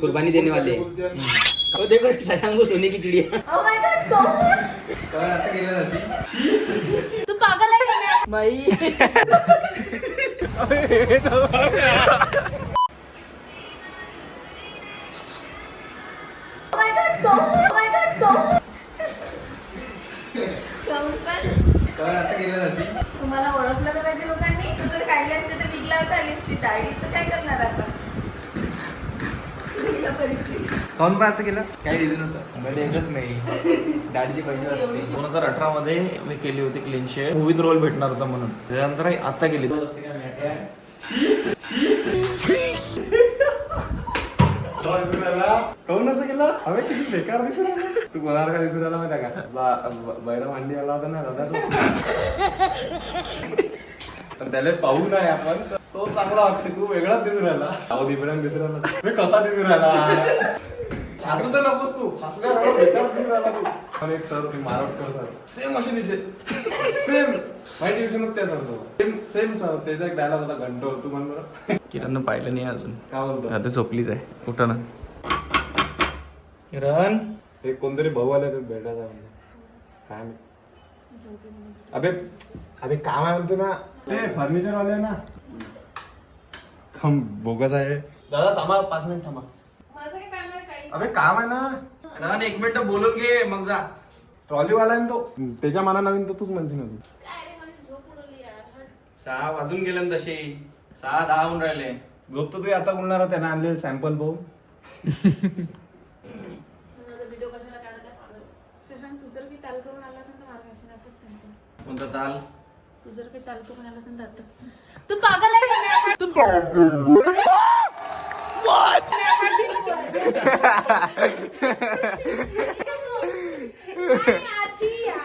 कुर्बानी देने वाले। हैं। ओ देखो शशांक को सोने की चिड़िया। Oh my God, कौन? असं केलं जाते तू पागल आहे का? बाई Oh? Oh तुम्हाला ओळखलं तर पाहिजे लोकांनी. तू जर काढली असते तर बिगला होता आली असती दाढीचं काय करणार आपण? काऊन पण असं केलं? काही रिझन होतं मध्ये येतच नाही. दाढीचे पैसे असते दोन हजार अठरा मध्ये मी केली होती क्लीन शेड मूवीत रोल भेटणार होता म्हणून. त्याच्यानंतर आता केली. काऊन असं केलं? हवे किती बेकार दिसून. तू कोणाला का दिसून राहिला माहिती आहे का? बैरा मांडी आला होता ना दादा तो. तर त्याला पाहू नाही आपण. तो चांगला वाटते तू वेगळाच दिसून राहिला. अहो डिफरंट दिसून राहिला. मी कसा दिसून राहिला? हसू तर नकोस तू. हसल्या बेकार दिसून राहिला तू. पण एक सर तुम्ही मारवटकर सर सेम असे दिसे. सेम माहिती ट्युशन त्या सर सेम सेम सर त्याचा एक डायलॉग होता घंटो. तू म्हण बरं. किरण पाहिलं नाही अजून. काय बोलतो? आता झोपलीच आहे. उठा ना. किरण? हे कोणतरी भाऊ आले तर भेटायचा म्हणजे काय माहीत. अबे अबे काम आहे म्हणतो ना. ते फर्निचर वाले आहे ना. खम बोगस आहे. दादा थांबा पाच मिनिट थांबा. अबे काम आहे ना. किरण एक मिनिट बोलून घे मग जा. ट्रॉली वाला आहे ना तो. त्याच्या मना नवीन तर तूच म्हणशील ना तू सहा वाजून गेले ना तसे सहा दहा होऊन राहिले. झोप तर तू आता बोलणार त्यानं आणलेलं सॅम्पल पाहून व्हिडिओ कशाला काढत आहे पागल शशांक तू जर काही ताल करून आला असेल तर मार्ग असेल आताच सांगते कोणता ताल तू जर काही ताल करून आला असेल तर आताच तू पागल आहे का नाही? तू नाही, आजी यार.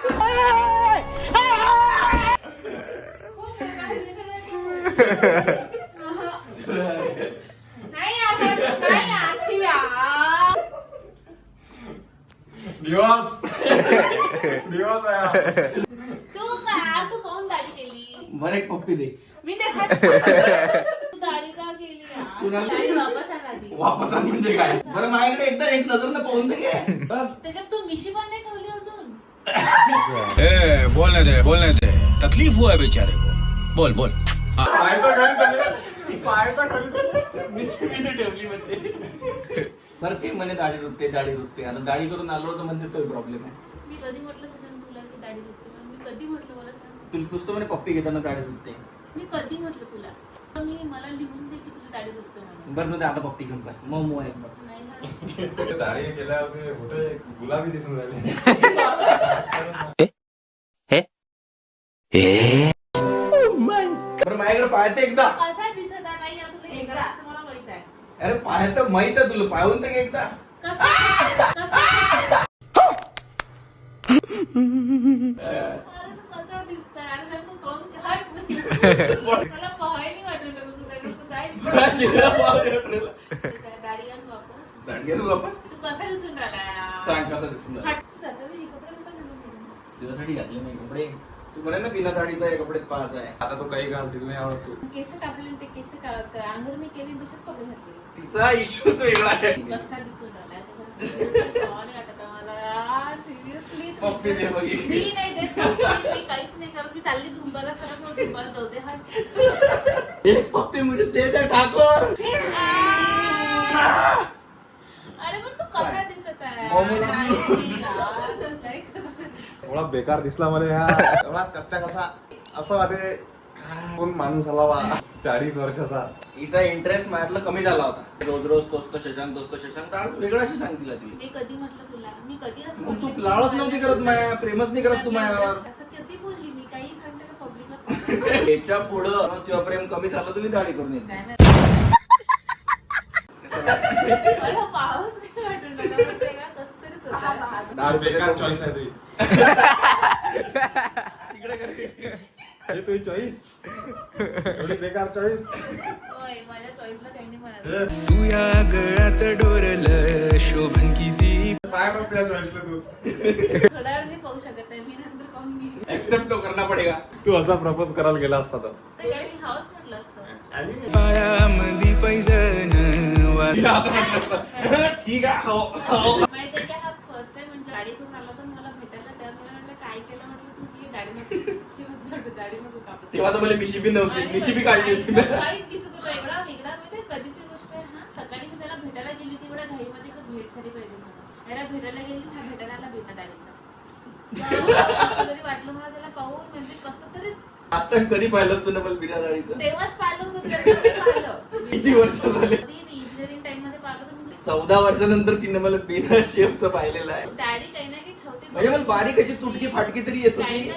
खूप बेकार दिसत आहे तू. नाही यार, नाही आजी यार. दिवस दिवस आहे तू का तू कोण दाढी केली बरं एक पप्पी दे. मी ते खात- तू दाढी का केली यार? कुणाला- दाढी वापस आण आधी. वापस आण म्हणजे काय? बरं माझ्याकडे एकदा एक नजर न पाहून दे. घे. बघ. त्याच्यात तू मिशी पण नाही ठेवली अजून? ए, बोलने दे बोलने दे तकलीफ हुआ है बेचारे को. बोल बोल. पाय चालले. पाय नाही. ठेवली म्हणते. बरं ते म्हणे दाढी रुतते दाढी रुतते. आता दाढी करून आलो तर म्हणते तो प्रॉब्लेम आहे. मी कधी म्हटलं सचिन तुला की दाढी दुखते म्हणून? मी कधी म्हटलं मला तुला तुझं म्हणे पप्पी घेताना दाढी रुतते मी कधी म्हटलं तुला? मी मला लिहून दे की तुझी दाढी दुखते म्हणून बरं तुझं आता पप्पी घेऊन पाय. मग मो आहे. नाही दाढी केल्यावर ते गुलाबी दिसून राहिले. बरं माझ्याकडे पाहते एकदा. कसा दिसत आहे नाही तुला एकदा. असं मला माहीत आहे. अरे पाहत माहीत आहे तुला. पाहून तर घे एकदा. कसा दिसतोय अरे जर तू कोण हट मला पाहाय नाही वाटत रे तुझ्याकडे तू तुला जाय. चेहरा पाहून एवढं. दाढी आण वापस. दाढी घालू वापस? तू कसा दिसून राहिला? सांग कसा दिसून राहिला. हट तू जाता वेळी कपडे कुठे घालून गेली? तुझ्यासाठी घातले नाही कपडे. तू म्हणे ना बिना दाढीचा हे कपडे पाच आहे. आता तो काही घाल तिला नाही आवडत. तू केस कापले आणि ते केस आंघोळ नाही केली तसेच कपडे घातले. तिचा इश्यूच वेगळा आहे. कसा दिसून राहिला? नाही वाटत सिरियसली पप्पी दे. मी नाही देत पप्पी, मी काहीच नाही करत. मी चालली झुंबाला सरत मग झुंबाला जाऊ दे हा एक पप्पी म्हणजे ते त्या ठाकोर. अरे पण तू कसा दिसत आहे? मोमोला. नाही यार, नाही करत. एवढा बेकार दिसला मला एवढा कच्चा कसा? असं वाटे कोण माणूस आला वा चाळीस वर्षाचा. हिचा इंटरेस्ट माझ्यातला कमी झाला होता. रोज रोज तोच तो शशांक तोच तो शशांक. तर आज वेगळा शशांक दिला तिला मी कधी म्हटलं तुला? मी कधी असं मग तू? लाळच नव्हती करत माया प्रेमच नाही करत तू मायावर. असं कधी बोलली? मी काही सांगते का पब्लिकला याच्या पुढं तुझं प्रेम कमी झालं तुम्ही दाढी करून येते. नाही. ना. मला पाहावंच नाही वाटून राहिलं. माहितीये का? कसं तरीच होतं. दाढ बेकार चॉईस आहे तुझी तिकडे कर. हे तुझी चॉईस एवढी बेकार चॉईस होय, माझ्या चॉईसला काही नाही म्हणायचं तू या गळ्यात डोरल शोभन किती? काय मग तुझ्या चॉईसला तूच थोड्या वेळ नाही पाहू शकत आहे मी नंतर पाहून घेईन. एक्सेप्ट तो करना पडेगा. तू असा प्रपोज करायला गेला असता तर. काय मी हाऊस म्हटलं असतं. ठीक आहे हो हो. माहितीये का हा फर्स्ट टाइम म्हणजे गाडी करून आला तर मला भेटायला तेव्हा मला म्हटलं काय केलं म्हटलं तू की दाढी नको ठेवत जाऊ, दाढी नको कापत तेव्हा तर मला मिशी बी नव्हती. आणि मिशी बी काढली होती काहीच- दिसत होतं. एवढा वेगळा माहितीये कधीची गोष्ट आहे हा? सकाळी मी त्याला भेटायला गेली होती एवढ्या घाईमध्ये भेट झाली पाहिजे मला. याला भेटायला गेली हा भेटायला आला तरी वाटलं मला त्याला पाहून म्हणजे कसं तरी लास्ट टाइम कधी पाहिलं तुला मला बिना दाढीचं तेव्हाच पाहिलं होतं किती वर्ष झाले? इंजिनिअरिंग टाइममध्ये पाहिलं होतं चौदा वर्षानंतर तिने मला बिना शेवचं पाहिलेलं आहे. दाढी काही ना काही ठेवते. म्हणजे मला बारीक अशी तुटकी फाटकी तरी येत होती.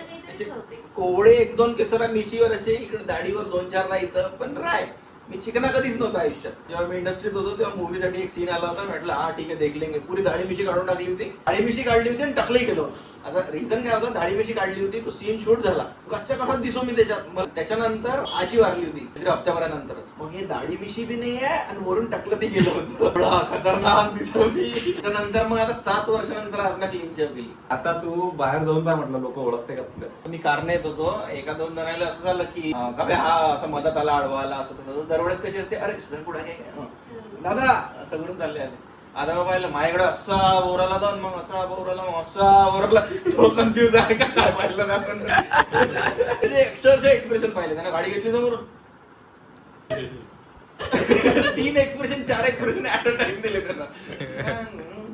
कोवळे एक दोन केसरा मिशीवर असे इकडे दाढीवर दोन चार नाही इथं पण राय. मी चिकना कधीच नव्हता आयुष्यात. जेव्हा मी इंडस्ट्रीत होतो तेव्हा मूवी साठी एक सीन आला होता म्हटलं हा ठीक आहे देख लेंगे. पुरी दाढी मिशी काढून टाकली होती. दाढी मिशी काढली होती आणि टाकलंही गेलो आता रिझन काय होतं? दाढी मिशी काढली होती तो सीन शूट झाला. कशा कसा दिसो मी त्याच्यात? मग त्याच्यानंतर आजी वारली होती म्हणजे हप्त्याभरानंतरच मग हे दाढी मिशी बी नाही आहे आणि वरून टाकलं बी गेलं होतं खतरनाक दिसलो मी. त्याच्यानंतर मग आता सात वर्षानंतर आज मी क्लीन शेव केली. आता तू बाहेर जाऊन काय म्हटलं लोक ओळखते का तुला? मी कारणे येत होतो. एका दोन जणांना असं झालं की हा असं मदत आला आडवा आला असं तसं. दरवेळेस कशी असते? अरे सर पुढे काय. दादा असं करून चालले आले आता मग पाहिलं माझ्याकडे असा बोराला जाऊन मग असा बोराला मग असा बोराला तो कन्फ्युज आहे का? काय पाहिलं ना आपण? त्याचे अक्षरशः एक्सप्रेशन पाहिले त्याने गाडी घेतली समोरून. तीन एक्सप्रेशन चार एक्सप्रेशन ऍट अ टाइम दिले त्यांना.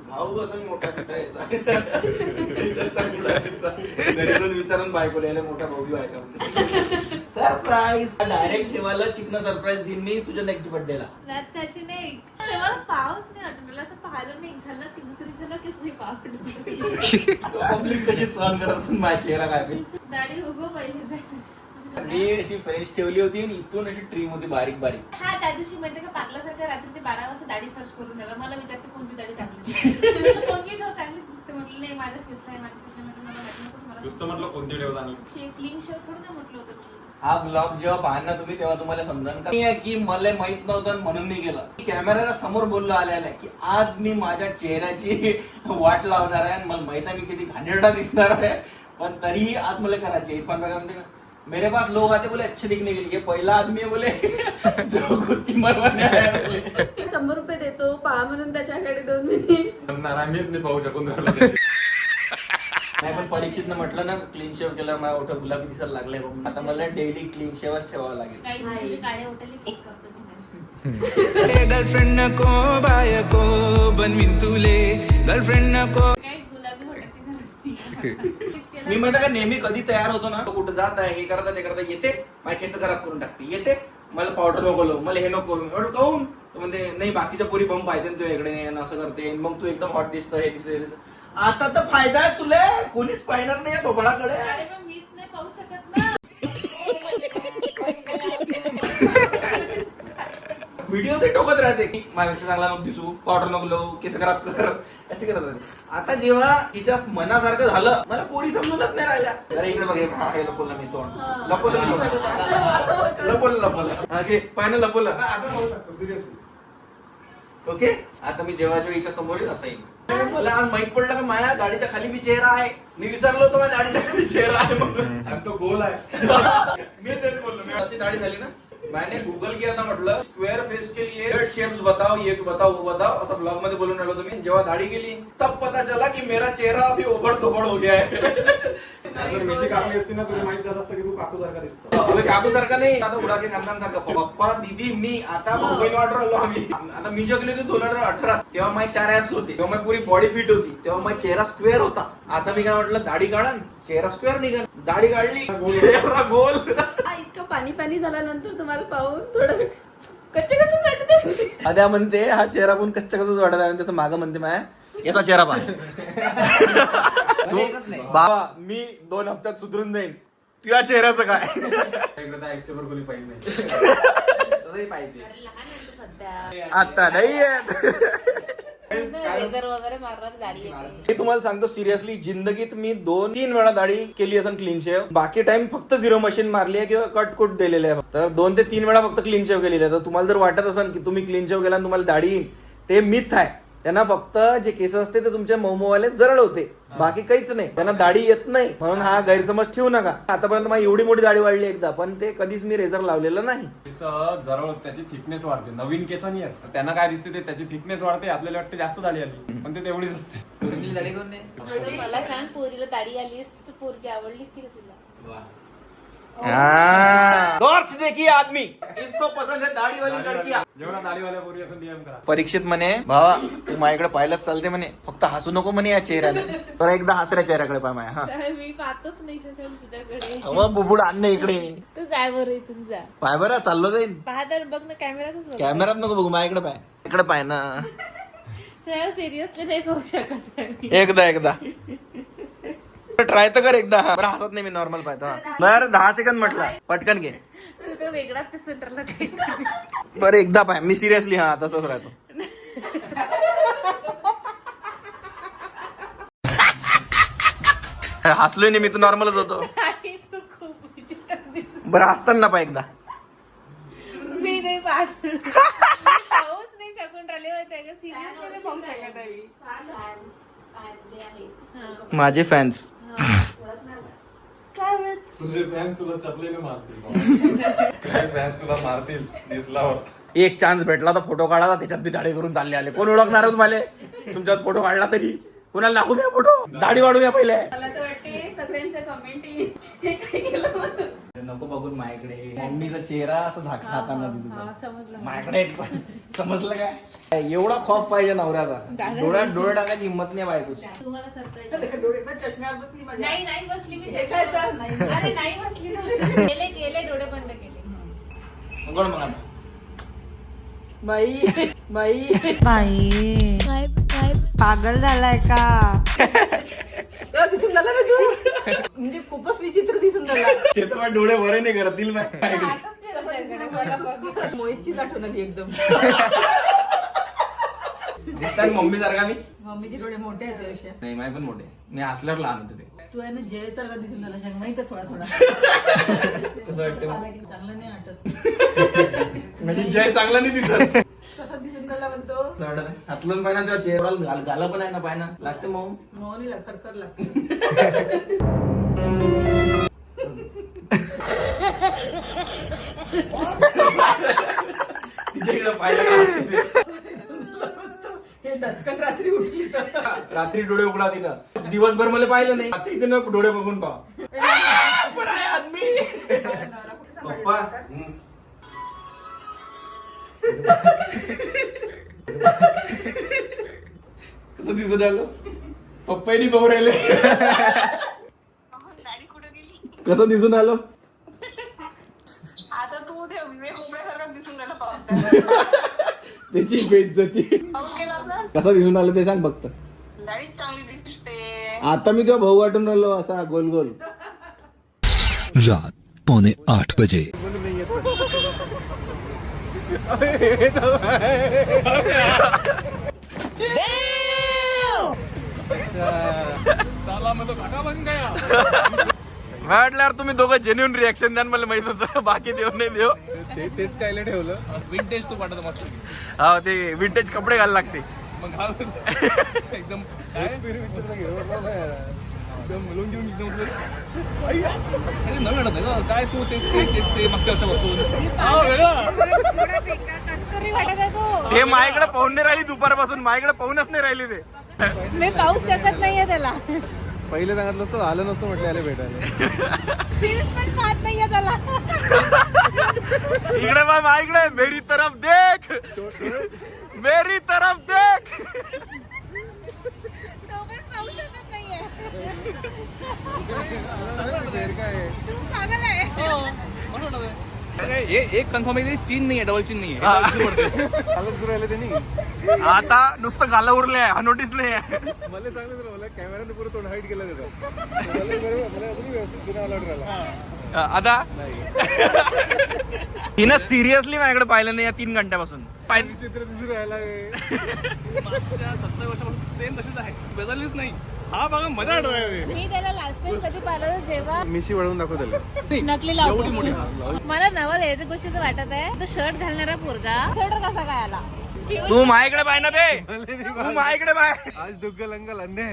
भाऊ असं मोठा कुठा याचा याचा मुलगा याचा. घरी जाऊन विचारून बायकोला याला मोठा भाऊ आहे का? सरप्राईज डायरेक्ट ठेवायला चिकन सरप्राईज देईन मी तुझ्या नेक्स्ट बर्थडेला रात कशी नाही. तेव्हा पाऊस नाही मला असं पाहिलं नाही. झालं की दुसरी झालं कीच नाही पाहत पब्लिक कशी सहन करत असून माझ्या चेहरा काय. दाढी उगो पहिले जायचं मी अशी फ्रेश ठेवली होती आणि इथून अशी ट्रीम होती बारीक बारीक. हा त्या दिवशी माहिती का पागलासारखं रात्रीचे बारा वाजता दाढी सर्च करून मला विचारते कोणती दाढी चांगली? कोणती नुसतं म्हटलं कोणती ठेव चांगली क्लीन शेव थोडं ना म्हटलं होतं मी. हा ब्लॉग जेव्हा पाहाल ना तुम्ही तेव्हा तुम्हाला समजा की? मला माहीत नव्हतं आणि म्हणून मी गेलो. कॅमेऱ्याला समोर बोललो आलेला की आज मी माझ्या चेहऱ्याची वाट लावणार आहे आणि मला माहीत आहे मी किती घाणेरडा दिसणार आहे. पण तरीही आज मला करायची आहे. इरफान बघा म्हणते ना मेरे पास लोग आते बोले अच्छे दिखने के लिए. पहला आदमी है बोले. जो खुद की मरवाने आया है बोले. शंभर रुपये देतो पहा म्हणून त्याच्याकडे दोन मिनिट आहे, नाही पाहू शकून राहिलो. नाही पण परीक्षित म्हटलं ना क्लीन शेव केलं माझ्या ओठ गुलाबी दिसायला लागलाय बघ. आता मला डेली क्लीन शेवच ठेवावं लागेल काही मुली काळे होटेल किस करतो मी त्यांना. गर्लफ्रेंड नको बायको बनवीन तुले गर्लफ्रेंड नको. मी म्हणतो का नेहमी कधी तयार होतो ना तो कुठं जात आहे हे करता ते करता येते माझे केस खराब करून टाकते येते मला पावडर नको लावू, मला हे नको एवढं काहून म्हणते नाही बाकीच्या पोरी बंब पाहिजे ना तू इकडे असं करते मग तू एकदम हॉट दिसतं हे दिसतं हे दिसतं. आता तर फायदा आहे तुला. कोणीच पाहणार नाही थोबडाकडे. अरे पण मीच नाही पाहू शकत ना. व्हिडिओ ते टोकत राहते की माझ्यापेक्षा चांगला नको दिसू. पावडर नको लावू. केस खराब कर. असे करत राहते. आता जेव्हा तिच्या मनासारखं झालं मला पोरी समजूनच नाही राहिल्या. अरे इकडे बघ हे हा, हे लपवलं मी तोंड. लपवलं मी तोंड. लपवलं लपवलं. हा, घे पाहिलं लपवलं. आता आता पाहू शकतो सिरियसली ओके? आता मी जेव्हा जेव्हा हिच्या समोर येईल असं येईल. मला आज माहीत पडलं का माझ्या दाढीच्या खाली मी चेहरा आहे. मी विसरलो होतो माझ्या दाढीच्या खाली चेहरा आहे म्हणून. आणि तो गोल आहे. मैं तेच बोल रहा हूँ ऐसी दाढ़ी डाली ना. मैंने गूगल किया था मतलब स्क्वेअर फेस के लिए शेप्स बताओ ये बताओ वो बताओ. असं ब्लॉगमध्ये बोलून राहिलो तुम्ही जेव्हा दाढी केली तब पता चला की मेरा चेहरा अभी ओबड धोबड हो गया है. जर मिशी कापली असती ना तुला माहीत झालं असतं की तू काकू सारखा दिसतो. अबे काकू सारखा नाही आता उडाके खानदान सारखा. पप्पा दीदी मी आता बहीण वाट राहिलो आम्ही. आता मी जगले दोन हजार अठरा. तेव्हा माझे चार ऍप्स होते. तेव्हा माझी पुरी बॉडी फिट होती. तेव्हा माझा चेहरा स्क्वेअर होता. आता मी काय म्हटलं दाढी काढन चेहरा स्क्वेअर निघन. दाढी काढली चेहरा गोल इतकं पाणी पाणी झाल्यानंतर तुम्हाला पाहून थोडं कच्चे कसं वाटत आद्या म्हणते हा चेहरा पण कच्चा कसं वाटत आहे. त्याचं मागं म्हणते माया याचा चेहरा नाही. बाबा मी दोन हप्त्यात सुधरून जाईन. तुझ्या चेहऱ्याचं काय? तो आता नाही लेझर वगैरे मारणार दाढी येते मी तुम्हाला सांगतो सिरियसली जिंदगीत मी दोन तीन वेळा दाढी केली असेल क्लीन शेव बाकी टाइम फक्त झिरो मशीन मारली आहे किंवा कट कुट दिलेले आहे. तर दोन ते तीन वेळा फक्त क्लीन शेव केलेली आहे. तर तुम्हाला जर वाटत असेल की तुम्ही क्लीन शेव केला आणि तुम्हाला दाढी येईल ते मिथ आहे. त्यांना फक्त जे केस असते ते तुमच्या मौमोवाले जरळ होते. बाकी काहीच नाही. त्यांना दाढी येत नाही. म्हणून हा गैरसमज ठेवू नका. आतापर्यंत माझी एवढी मोठी दाढी वाढली एकदा पण ते कधीच मी रेझर लावलेलं नाही. केस जरळ त्याची थिकनेस वाढते. नवीन केस नाही आहेत. त्यांना काय दिसते ते त्याची थिकनेस वाढते आपल्याला वाटते जास्त दाढी आली. पण ते तेवढीच असते. पोरींची दाढी कोण नाही? आता मला सांग पोरीला दाढी आली असती तर पोरगी आवडलीच की तुला? वा टॉर्च देखिए आदमी। इसको पसंद है दाढी वाली लड़कियां। जेवढा दाढीवाल्या पोरी असं डीएम करा। परीक्षित म्हणे भावा तू माझ्याकडे पाहिलंच चालते म्हणे. फक्त हसू नको म्हणे या चेहऱ्याने तर एकदा हसऱ्या चेहऱ्याकडे पाय माया हा. मी पाहतच नाही शशांक तुझ्याकडे. अहो, बुबुड आणणे इकडे. तू जाय बरं इथून जा. पाय बरं चाललो जाईन. पाहता बघ ना कॅमेरातच बघ. कॅमेरात नको बघू माझ्याकडे पाय. इकडे पाय ना. सिरियसली नाही पाहू शकत. एकदा एकदा. ट्राय तर कर एकदा. बरं हसत नाही मी नॉर्मल पाहतो. बरं दहा सेकंद म्हटलं. पटकन घे. तू तर वेगळाच ते सेंटरला काही बरं एकदा पाय. मी सिरियसली हा तसंच राहतो. हसलोय नाही मी तर नॉर्मलच होतो. तू. बरं हसताना पाय एकदा. मी नाही पाहत. मी पाहूच नाही शकून राहिले होते का सिरियसली नाही पाहू शकत आहे मी. माझे फॅन्स काय माहीत? तुझे फॅन्स तुला चपलेने मारतील? तुझे फॅन्स तुला मारतील दिसल्यावर एक चान्स भेटला तर फोटो काढा त्याच्यात बी दाढी करून चालले आले. कोण ओळखणार तुम्हाला? तुमच्यात फोटो काढला तरी. कोणाला दाखवू द्या फोटो दाढी वाढूया पहिले. मला तर वाटते सगळ्यांच्या कमेंट हे काय केलं म्हणून. नको बघून माझ्याकडे. मम्मीचा चेहरा असं झाक खाताना हा समजलं माझ्याकडे समजलं काय? एवढा खॉफ पाहिजे नवऱ्याचा. डोळ्यात डोळे टाकायची हिंमत नाही बायकोची तुम्हाला सरप्राईज नाही नाही बसली मी अरे नाही बसली ना. केले केले डोळे बंद केले. कोण मग आता? बाई बाई. पागल झालाय का? दिसून झाला ना तू म्हणजे खूपच विचित्र दिसून झाला ते तर माझे डोळे बरे नाही बाय. त्याच्याकडे. मला बघ. मोहितचीच आठवण आली एकदम दिसतात मम्मी सारखा मी मम्मीचे डोळे मोठे आहेत तुझ्यापेक्षा. नाही माझे पण मोठे मी हसल्यावर लहान होते ते तू आहे ना जय सारखा दिसून झाला सांग माहीत थोडा थोडा कसं वाटतं मग? चांगलं नाही वाटत म्हणजे जय चांगला नाही दिसत कसा दिसून म्हणतो. ना गाला पण आहे ना पाय ना. लागते मग मोहनी खरखर लागते. तिच्या इकडे. हे डचकन रात्री उठली तर. रात्री डोळे उघडा तिनं. दिवसभर मला पाहिलं नाही. रात्री तिनं डोळे बघून पाहा. बरं आहे आदमी. पप्पा. कसं दिसत आलं? पप्पानी पाहू राहिले. कसं दिसून आलो? आता तू ते विवेक उघड्यासारखं दिसून राहिलं पाहून. त्याची बेइज्जती कसा दिसून आलो ते सांग फक्त. दाढी चांगली दिसते. आता मी तुझा भाऊ वाटून राहिलो असा गोल गोल रात पौने आठ बजे. म्हटल्यावर तुम्ही दोघं जेन्युन रिॲक्शन द्या मला माहीत होतं बाकी देऊ नाही देऊ तेच कायला ठेवलं. विंटेज तू पाठवतो मस्त हा ते विंटेज कपडे घालायला लागते. मग एकदम मिळून घेऊन एकदम अरे नवीन वाटत आहे काय तू तेच ते तेच ते मागच्या वर्षापासून वाटत आहे तू हे माझ्याकडे पाहून नाही राहिली दुपारपासून माझ्याकडे पाहूनच नाही राहिली ते. मी पाहू शकत नाहीये त्याला. पहिले सांगितलं असतं आलं नसतं म्हटलं याला भेटायला. फिल्म्स पण पाहत नाहीये त्याला. इकडे बघ माझ्याकडे मेरी तरफ देख. मेरी तरफ देख तो पण पाहू शकत नाहीये तू पागल आहे हे एक कन्फर्म आहे ते चीन नाही आहे डबल चीन नाही आहे. आता नुसतं गाला उरले हा नोटीस नाही आहे. मला चांगलं झालं मला कॅमेराने पुरं तोंड हाईट केलं त्याचं. आता? तिनं सिरियसली माझ्याकडे पाहिलं नाही या तीन घंट्यापासून. पाय- विचित्र दिसून राहिला हे. मागच्या सत्तर वर्षापासून सेम तशीच आहे. बदललीच नाही. हा बघा मजा वाटत मी त्याला लास्ट टाइम कधी पाहिलं होतं जेव्हा मिशी वळवून दाखव त्याला. नकली लावतो. मला नवल याच्या गोष्टीचं वाटत आहे. तो शर्ट घालणारा पोरगा. शर्ट कसा काय आला? तू माझ्याकडे पाय ना बे. तू माझ्याकडे पाय. आज दुग्गल अंकल अंधे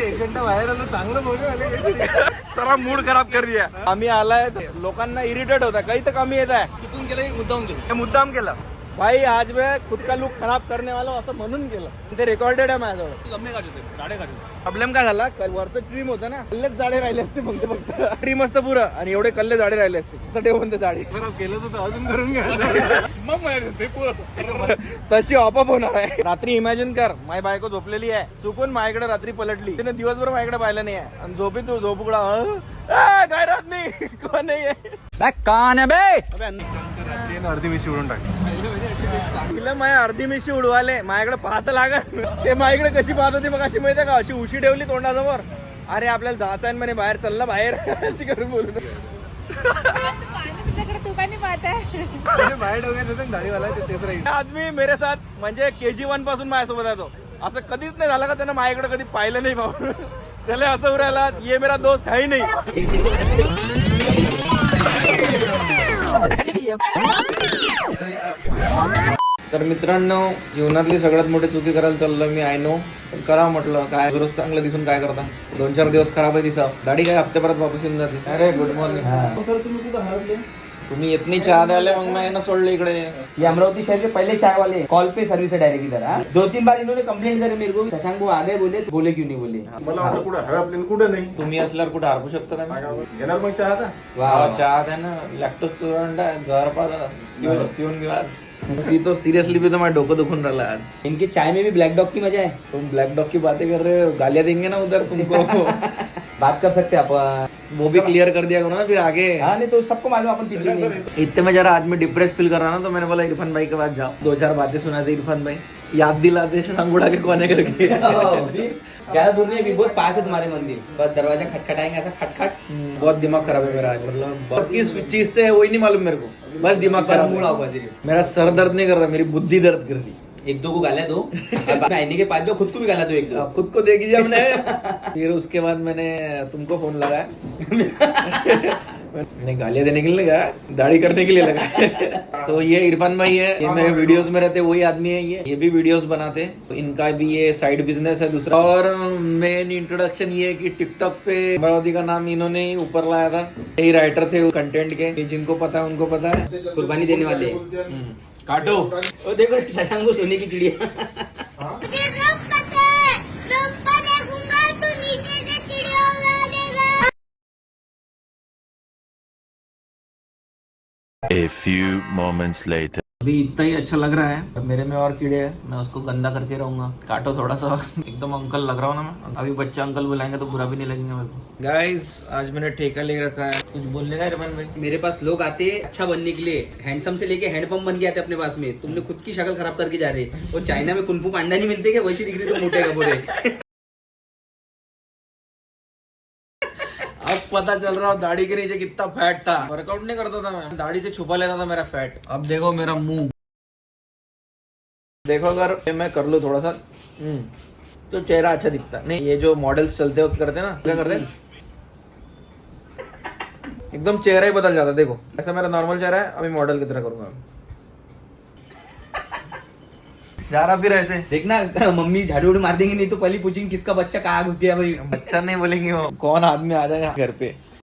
एक घंटा बाहेर आलो चांगलं बोलू आले. सरा मूड खराब कर दिया. आम्ही आलाय लोकांना इरिटेट होता. काही तर कमी येत आहे. चुकून की मुद्दाम केलं. हे मुद्दाम केलं. भाई आज मैं खुद का लुक खराब करने वाला असं म्हणून केलं ते रेकॉर्डेड आहे माझ्याजवळ. लंबे काढले होते जाडे काढले प्रॉब्लेम काय झाला? कल- वरचं ट्रीम होतं ना कल्लेच जाडे राहिले असते फक्त फक्त. ट्रीम असतं पुरं आणि एवढे कल्ले जाडे राहिले असते. असं ठेवून ते जाडे खराब केलं तर अजून करून मग माझ्या दिसते पुरं तशी ऑपअप होणार आहे. रात्री इमॅजिन कर माझी बायको झोपलेली आहे. चुकून माझ्याकडे रात्री पलटली. तिने दिवसभर माझ्याकडे पाहिलं नाही आहे. आणि झोपी तू झोप उघडा. "अं? ए, काय राहत नाही? कोण नाही आहे अर्धी मिशी उडून टाक. तिला माझ्या अर्धी मिशी उडवाले. माझ्याकडे पाहत लागत ते माझ्याकडे कशी पाहत होती मग अशी माहिती का? अशी उशी ठेवली तोंडासमोर. अरे आपल्याला जायचं आहे म्हणे बाहेर. चालला बाहेर. अशी करून बोलून बाहेर डोक्यात आदमी मेरे साथ. म्हणजे के जी वनपासून माझ्यासोबत आहे तो. असं कधीच नाही झालं का त्यानं माझ्याकडे कधी पाहिलं नाही भाऊ त्याला असं उरायला ये मेरा दोस्त आहे नाही. तर मित्रांनो जीवनातली सगळ्यात मोठी चुकी करायला चाललो मी आय नो पण करा म्हटलं काय रोज चांगलं दिसून काय करता? दोन चार दिवस खराब आहे दिसा दाढी काय हप्त्याभरात वापस येऊन जाते? अरे गुड मॉर्निंग तुम्ही येत नाही चहा द्यायला मग मी ना सोडलं इकडे. ये अमरावती शहर के पहले चाय वाले कॉल पे सर्विस है डायरेक्ट इधर हाँ? दो तीन बार इन्होंने कंप्लेंट करी मेरे को. शशांक वो आ गए बोले तो बोले क्यों नहीं बोले? मला वाटलं कुठं नाही. तुम्ही असल्यावर कुठे हरपू शकता का मी? घेणार मग चहा आता? वाह चहा द्या ना. लॅक्टोस स्टुडंट आहे. घर पिऊन गिलास ती तो सिरियसली भी तो माझं डोकं दुखून राहिला आज. इनके चाय में भी ब्लैक डॉग की मजा है तुम ब्लैक डॉग की बातें कर रहे हो. गालियां देंगे ना उधर तुमको. बात कर सकते हैं अपन वो भी क्लियर कर दिया करो ना फिर आगे। हाँ नहीं तो सबको मालूम अपन पीछे नहीं इतने में जरा आज मैं डिप्रेस फील कर रहा ना तो मैंने बोला इरफान भाई के पास जाओ। दो चार बातें सुनाते इरफान भाई। याद दिलाते अंगूढ़ा के कोने करके। ज्यादा दूर नहीं अभी बहुत पास है तुम्हारे मंदिर। बस दरवाजा खटखटाएंगे ऐसा खटखट। बहुत दिमाग खराब है मेरा आज। मतलब किस चीज से है वही नहीं मालूम मेरे को। बस दिमाग खराब मेरा सर दर्द नहीं कर रहा मेरी बुद्धि दर्द कर रही। एक दो को गाला दो। आईने के पास जो खुद को भी गाला दो एक दो। खुद को देखी हमने। फिर उसके बाद मैंने तुमको फ़ोन लगाया। मैंने गालियाँ देने के लिए लगा दाढ़ी करने के लिए लगा तो ये इरफान भाई है ये मेरे वीडियोस में रहते वही आदमी है ये। ये भी वीडियोस बनाते तो इनका भी ये साइड बिज़नेस है दूसरा। और मेन इंट्रोडक्शन ये है कि टिकटॉक पे अमरावती का नाम इन्होंने ही ऊपर लाया था। यही राइटर थे कंटेंट के जिनको पता है उनको पता है। कुर्बानी देने वाले हम्म। काटो ओ देखो शशांक को सोने की चिड़िया A few moments later. अभी इतना ही अच्छा लग रहा है। मेरे में और कीड़े हैं मैं उसको गंदा करके रहूँगा। काटो थोड़ा सा एकदम अंकल लग रहा हूँ ना मैं। अभी बच्चा अंकल बुलाएँगे तो बुरा भी नहीं लगेंगे मेरे को। गाइस आज मैंने ठेका ले रखा है। कुछ बोलने का इरफान भाई? मेरे पास लोग आते हैं अच्छा बनने के लिए। हैंडसम से लेके हैंडपंप बन के आते अपने पास में। तुमने खुद की शक्ल खराब करके जा रहे वो चाइना में कुनफू पांडा नहीं मिलते क्या? वैसी दिख रही तो मोटे कपड़े पता चल रहा है दाढ़ी के नीचे कितना फैट था। वर्कआउट नहीं करता था मैं। दाढ़ी से छुपा लेता था मेरा फैट अब देखो मेरा मुँह। देखो अगर मैं कर लूँ थोड़ा सा। हम्म, तो चेहरा अच्छा दिखता। नहीं ये जो मॉडल्स चलते वक्त करते ना। क्या करते एकदम चेहरा ही बदल जाता है देखो। ऐसा मेरा नॉर्मल चेहरा है अभी मॉडल की तरह करूँगा। जा रहा फिर ऐसे। देखना मम्मी झाड़ू उड़ू मार देंगे नहीं तो पहले पूछेंगे किसका बच्चा कहाँ घुस गया भाई। अच्छा नहीं बोलेंगे वो। कौन आदमी आ जाए घर पे?